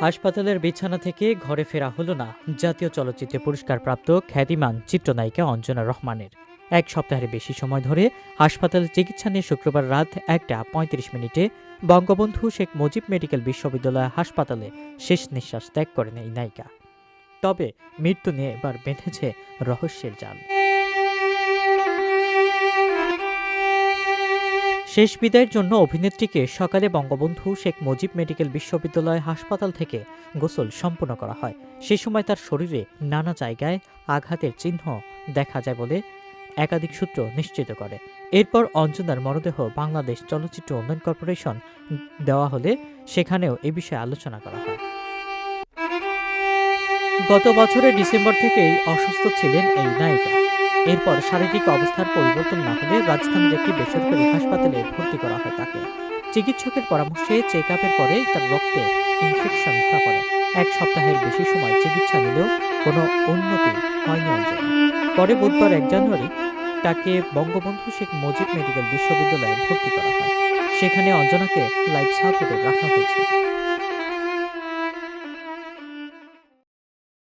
হাসপাতালের বিছানা থেকে ঘরে ফেরা হলো না। জাতীয় চলচ্চিত্রে পুরস্কার প্রাপ্ত খ্যাতিমান চিত্রনায়িকা অঞ্জনা রহমানের। এক সপ্তাহের বেশি সময় ধরে হাসপাতালে চিকিৎসা নিয়ে শুক্রবার রাত একটা পঁয়ত্রিশ মিনিটে বঙ্গবন্ধু শেখ মুজিব মেডিকেল বিশ্ববিদ্যালয় হাসপাতালে শেষ নিঃশ্বাস ত্যাগ করেন এই নায়িকা। তবে মৃত্যু নিয়ে এবার বেঁধেছে রহস্যের জাল। শেষ বিদায়ের জন্য অভিনেত্রীকে সকালে বঙ্গবন্ধু শেখ মুজিব মেডিকেল বিশ্ববিদ্যালয় হাসপাতাল থেকে গোসল সম্পন্ন করা হয়। সে সময় তার শরীরে নানা জায়গায় আঘাতের চিহ্ন দেখা যায় বলে একাধিক সূত্র নিশ্চিত করে। এরপর অঞ্জনার মরদেহ বাংলাদেশ চলচ্চিত্র উন্নয়ন কর্পোরেশন দেওয়া হলে সেখানেও এ বিষয়ে আলোচনা করা হয়। গত বছরের ডিসেম্বর থেকেই অসুস্থ ছিলেন এই নায়িকা। এরপর শারীরিক অবস্থার পরিবর্তন না হলে রাজধানীর একটি বেসরকারি হাসপাতালে ভর্তি করা হয় তাকে। চিকিৎসকের পরামর্শে চেক আপের পরে তার রক্তে ইনফেকশন ধরা পড়ে। এক সপ্তাহের বেশি সময় চিকিৎসা নিলেও কোনো উন্নতি হয়নি অঞ্জনা পরে বুধবার এক জানুয়ারি তাকে বঙ্গবন্ধু শেখ মুজিব মেডিকেল বিশ্ববিদ্যালয়ে ভর্তি করা হয়। সেখানে অঞ্জনাকে লাইফ সাপোর্টে রাখা হয়েছে।